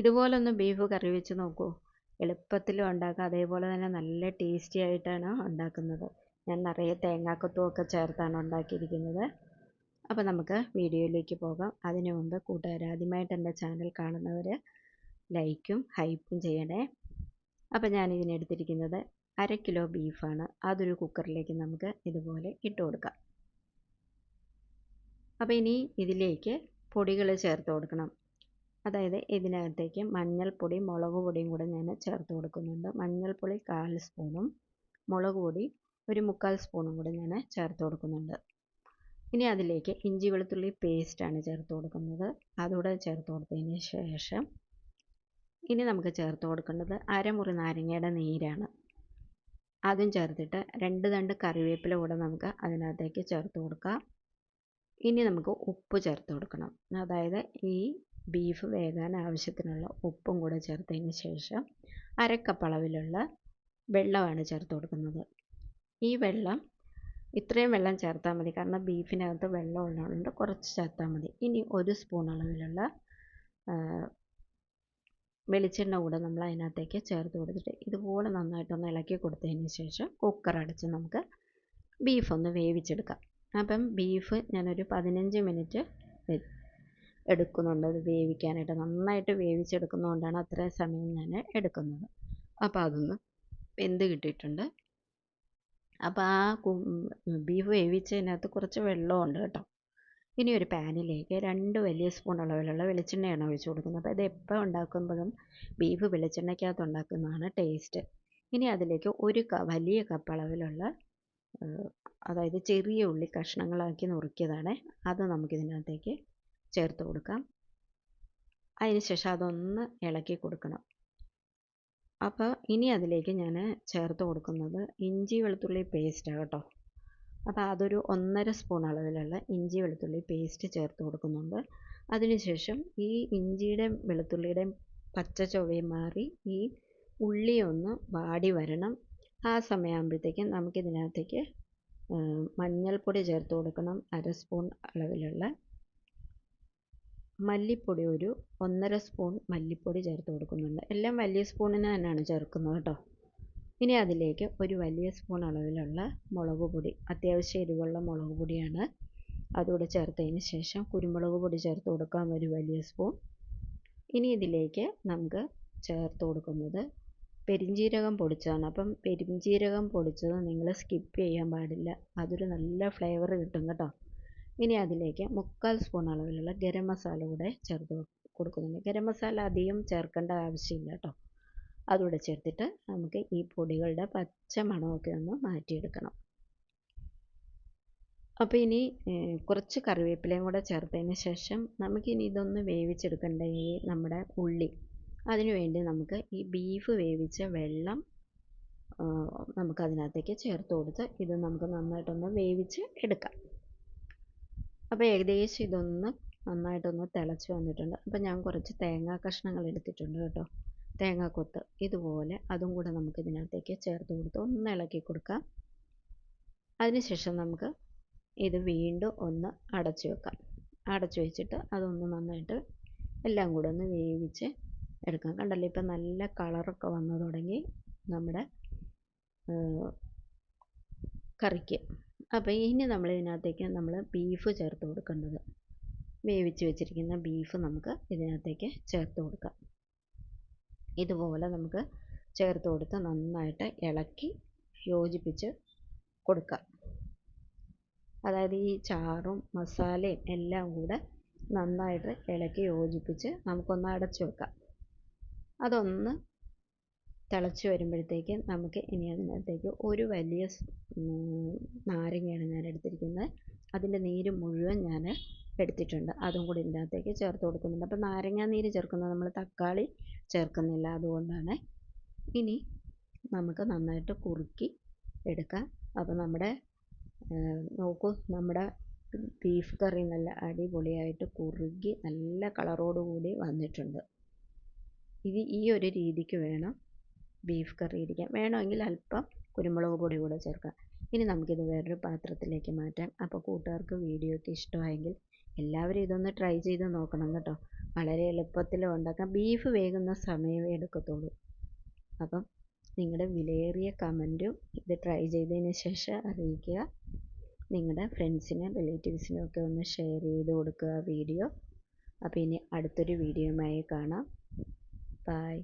ഇതുപോലെ ഒന്ന് ബീഫ് കറി വെച്ച് നോക്കൂ. എളുപ്പത്തിലും ഉണ്ടാക്കാം. അതേപോലെ തന്നെ നല്ല ടേസ്റ്റി ആയിട്ടാണ് ഉണ്ടാക്കുന്നത്. ഞാൻ നിറയെ തേങ്ങാക്കൊത്തും ഒക്കെ ചേർത്താണ് ഉണ്ടാക്കിയിരിക്കുന്നത്. അപ്പോൾ നമുക്ക് വീഡിയോയിലേക്ക് പോകാം. അതിനു മുമ്പ് കൂട്ടുകാർ ആദ്യമായിട്ട് എന്റെ ചാനൽ കാണുന്നവർ ലൈക്കും ഹൈപ്പും ചെയ്യണേ. അപ്പോൾ ഞാൻ ഇതിനെടുത്തിരിക്കുന്നത് അര കിലോ ബീഫാണ് അതൊരു കുക്കറിലേക്ക് നമുക്ക് ഇതുപോലെ ഇട്ട് കൊടുക്കാം. അപ്പോൾ ഇനി ഇതിലേക്ക് പൊടികൾ ചേർത്ത് കൊടുക്കണം. അതായത് ഇതിനകത്തേക്ക് മഞ്ഞൾപ്പൊടി മുളക് പൊടിയും കൂടെ ഞാൻ ചേർത്ത് കൊടുക്കുന്നുണ്ട്. മഞ്ഞൾപ്പൊടി കാൽ സ്പൂണും മുളക് പൊടി ഒരു മുക്കാൽ സ്പൂണും കൂടെ ഞാൻ ചേർത്ത് കൊടുക്കുന്നുണ്ട്. ഇനി അതിലേക്ക് ഇഞ്ചി വെളുത്തുള്ളി പേസ്റ്റാണ് ചേർത്ത് കൊടുക്കുന്നത്. അതുകൂടെ ചേർത്ത് കൊടുത്തതിന് ശേഷം ഇനി നമുക്ക് ചേർത്ത് കൊടുക്കേണ്ടത് അരമുറി നാരങ്ങയുടെ നീരാണ്. അതും ചേർത്തിട്ട് രണ്ട് തണ്ട് കറിവേപ്പില കൂടെ നമുക്ക് അതിനകത്തേക്ക് ചേർത്ത് കൊടുക്കാം. ഇനി നമുക്ക് ഉപ്പ് ചേർത്ത് കൊടുക്കണം. അതായത് ഈ ബീഫ് വേകാൻ ആവശ്യത്തിനുള്ള ഉപ്പും കൂടെ ചേർത്തതിന് ശേഷം അരക്കപ്പ് അളവിലുള്ള വെള്ളമാണ് ചേർത്ത് കൊടുക്കുന്നത്. ഈ വെള്ളം ഇത്രയും വെള്ളം ചേർത്താൽ മതി. കാരണം ബീഫിനകത്ത് വെള്ളം ഉള്ളതുകൊണ്ട് കുറച്ച് ചേർത്താൽ മതി. ഇനി ഒരു സ്പൂൺ അളവിലുള്ള വെളിച്ചെണ്ണ കൂടെ നമ്മൾ അതിനകത്തേക്ക് ചേർത്ത് കൊടുത്തിട്ട് ഇതുപോലെ നന്നായിട്ടൊന്ന് ഇളക്കി കൊടുത്തതിന് ശേഷം കുക്കർ അടച്ച് നമുക്ക് ബീഫ് ഒന്ന് വേവിച്ചെടുക്കാം. അപ്പം ബീഫ് ഞാനൊരു പതിനഞ്ച് മിനിറ്റ് എടുക്കുന്നുണ്ട്. അത് വേവിക്കാനായിട്ട് നന്നായിട്ട് വേവിച്ചെടുക്കുന്നതുകൊണ്ടാണ് അത്രയും സമയം ഞാൻ എടുക്കുന്നത്. അപ്പോൾ അതൊന്ന് വെന്ത് കിട്ടിയിട്ടുണ്ട്. അപ്പോൾ ആ ബീഫ് വേവിച്ചതിനകത്ത് കുറച്ച് വെള്ളമുണ്ട് കേട്ടോ. ഇനി ഒരു പാനിലേക്ക് രണ്ട് വലിയ സ്പൂൺ അളവിലുള്ള വെളിച്ചെണ്ണയാണ് ഒഴിച്ചു കൊടുക്കുന്നത്. അപ്പോൾ ഇത് എപ്പോൾ ഉണ്ടാക്കുമ്പോഴും ബീഫ് വെളിച്ചെണ്ണയ്ക്കകത്ത് ഉണ്ടാക്കുന്നതാണ് ടേസ്റ്റ്. ഇനി അതിലേക്ക് ഒരു വലിയ കപ്പ് അളവിലുള്ള അതായത് ചെറിയ ഉള്ളി കഷ്ണങ്ങളാക്കി നുറുക്കിയതാണ്. അത് നമുക്കിതിനകത്തേക്ക് ചേർത്ത് കൊടുക്കാം. അതിന് ശേഷം അതൊന്ന് ഇളക്കി കൊടുക്കണം. അപ്പോൾ ഇനി അതിലേക്ക് ഞാൻ ചേർത്ത് കൊടുക്കുന്നത് ഇഞ്ചി വെളുത്തുള്ളി പേസ്റ്റാണ് കേട്ടോ. അപ്പോൾ അതൊരു ഒന്നര സ്പൂൺ അളവിലുള്ള ഇഞ്ചി വെളുത്തുള്ളി പേസ്റ്റ് ചേർത്ത് കൊടുക്കുന്നുണ്ട്. അതിനുശേഷം ഈ ഇഞ്ചിയുടെയും വെളുത്തുള്ളിയുടെയും പച്ച ചൊവ്വയും മാറി ഈ ഉള്ളി ഒന്ന് വാടി വരണം. ആ സമയമാകുമ്പോഴത്തേക്കും നമുക്കിതിനകത്തേക്ക് മഞ്ഞൾപ്പൊടി ചേർത്ത് കൊടുക്കണം. അര സ്പൂൺ അളവിലുള്ള മല്ലിപ്പൊടി ഒരു ഒന്നര സ്പൂൺ മല്ലിപ്പൊടി ചേർത്ത് കൊടുക്കുന്നുണ്ട്. എല്ലാം വലിയ സ്പൂണിന് തന്നെയാണ് ചേർക്കുന്നത് കേട്ടോ. ഇനി അതിലേക്ക് ഒരു വലിയ സ്പൂൺ അളവിലുള്ള മുളക് പൊടി അത്യാവശ്യം എരിവുള്ള മുളക് പൊടിയാണ് അതുകൂടെ ചേർത്തതിന് ശേഷം കുരുമുളക് പൊടി ചേർത്ത് കൊടുക്കാം ഒരു വലിയ സ്പൂൺ. ഇനി ഇതിലേക്ക് നമുക്ക് ചേർത്ത് കൊടുക്കുന്നത് പെരിഞ്ജീരകം പൊടിച്ചതാണ്. അപ്പം പെരിഞ്ജീരകം പൊടിച്ചത് നിങ്ങൾ സ്കിപ്പ് ചെയ്യാൻ പാടില്ല. അതൊരു നല്ല ഫ്ലേവർ കിട്ടും കേട്ടോ. ഇനി അതിലേക്ക് മുക്കാൽ സ്പൂൺ അളവിലുള്ള ഗരം മസാല കൂടെ ചേർത്ത് കൊടുക്കുന്നുണ്ട്. ഗരം മസാല അധികം ചേർക്കേണ്ട ആവശ്യമില്ല കേട്ടോ. അതുകൂടെ ചേർത്തിട്ട് നമുക്ക് ഈ പൊടികളുടെ പച്ച മണമൊക്കെ ഒന്ന് മാറ്റിയെടുക്കണം. അപ്പോൾ ഇനി കുറച്ച് കറിവേപ്പിലയും കൂടെ ചേർത്തതിന് ശേഷം നമുക്കിനി ഇതൊന്ന് വേവിച്ചെടുക്കേണ്ട ഈ നമ്മുടെ ഉള്ളി. അതിനുവേണ്ടി നമുക്ക് ഈ ബീഫ് വേവിച്ച വെള്ളം നമുക്കതിനകത്തേക്ക് ചേർത്ത് കൊടുത്ത് ഇത് നമുക്ക് നന്നായിട്ടൊന്ന് വേവിച്ച് എടുക്കാം. അപ്പോൾ ഏകദേശം ഇതൊന്ന് നന്നായിട്ടൊന്ന് തിളച്ച് വന്നിട്ടുണ്ട്. അപ്പോൾ ഞാൻ കുറച്ച് തേങ്ങാ കഷ്ണങ്ങൾ എടുത്തിട്ടുണ്ട് കേട്ടോ. തേങ്ങാക്കൊത്ത് ഇതുപോലെ അതും കൂടെ നമുക്ക് ഇതിനകത്തേക്ക് ചേർത്ത് കൊടുത്ത് ഒന്ന് ഇളക്കി കൊടുക്കാം. അതിനുശേഷം നമുക്ക് ഇത് വീണ്ടും ഒന്ന് അടച്ചു വെക്കാം. അടച്ചു വെച്ചിട്ട് അതൊന്ന് നന്നായിട്ട് എല്ലാം കൂടെ ഒന്ന് വേവിച്ച് എടുക്കാം. കണ്ടല്ലോ? ഇപ്പം നല്ല കളറൊക്കെ വന്നു തുടങ്ങി നമ്മുടെ കറിക്ക്. അപ്പോൾ ഇനി നമ്മൾ ഇതിനകത്തേക്ക് നമ്മൾ ബീഫ് ചേർത്ത് കൊടുക്കേണ്ടത്. വേവിച്ച് വെച്ചിരിക്കുന്ന ബീഫ് നമുക്ക് ഇതിനകത്തേക്ക് ചേർത്ത് കൊടുക്കാം. ഇതുപോലെ നമുക്ക് ചേർത്ത് കൊടുത്ത് നന്നായിട്ട് ഇളക്കി യോജിപ്പിച്ച് കൊടുക്കാം. അതായത് ഈ ചാറും മസാലയും എല്ലാം കൂടെ നന്നായിട്ട് ഇളക്കി യോജിപ്പിച്ച് നമുക്കൊന്ന് അടച്ചു വെക്കാം. അതൊന്ന് തിളച്ച് വരുമ്പോഴത്തേക്ക് നമുക്ക് ഇനി അതിനകത്തേക്ക് ഒരു വലിയ നാരങ്ങയാണ് ഞാൻ എടുത്തിരിക്കുന്നത്. അതിന്റെ നീര് മുഴുവൻ ഞാൻ എടുത്തിട്ടുണ്ട്. അതും കൂടി ഇതിനകത്തേക്ക് ചേർത്ത് കൊടുക്കുന്നുണ്ട്. അപ്പോൾ നാരങ്ങ നീര് ചേർക്കുന്നത് നമ്മൾ തക്കാളി ചേർക്കുന്നില്ല അതുകൊണ്ടാണ്. ഇനി നമുക്ക് നന്നായിട്ട് കുറുക്കി എടുക്കാം. അപ്പോൾ നമ്മുടെ നോക്കൂ നമ്മുടെ ബീഫ് കറി നല്ല അടിപൊളിയായിട്ട് കുറുകി നല്ല കളറോടുകൂടി വന്നിട്ടുണ്ട്. ഇത് ഈ ഒരു രീതിക്ക് വേണം ബീഫ് കറി ഇരിക്കാം. വേണമെങ്കിൽ അല്പം കുരുമുളക് പൊടി കൂടെ ചേർക്കാം. ഇനി നമുക്കിത് വേറൊരു പാത്രത്തിലേക്ക് മാറ്റാം. അപ്പോൾ കൂട്ടുകാർക്ക് വീഡിയോ ഒക്കെ ഇഷ്ടമായെങ്കിൽ എല്ലാവരും ഇതൊന്ന് ട്രൈ ചെയ്ത് നോക്കണം കേട്ടോ. വളരെ എളുപ്പത്തിൽ ഉണ്ടാക്കാം. ബീഫ് വേകുന്ന സമയമേ എടുക്കത്തുള്ളൂ. അപ്പം നിങ്ങളുടെ വിലയേറിയ കമന്റും ഇത് ട്രൈ ചെയ്തതിന് ശേഷം അറിയിക്കുക. നിങ്ങളുടെ ഫ്രണ്ട്സിനും റിലേറ്റീവ്സിനും ഒക്കെ ഒന്ന് ഷെയർ ചെയ്ത് കൊടുക്കുക വീഡിയോ അപ്പോൾ ഇനി അടുത്തൊരു വീഡിയോയുമായി കാണാം. ബൈ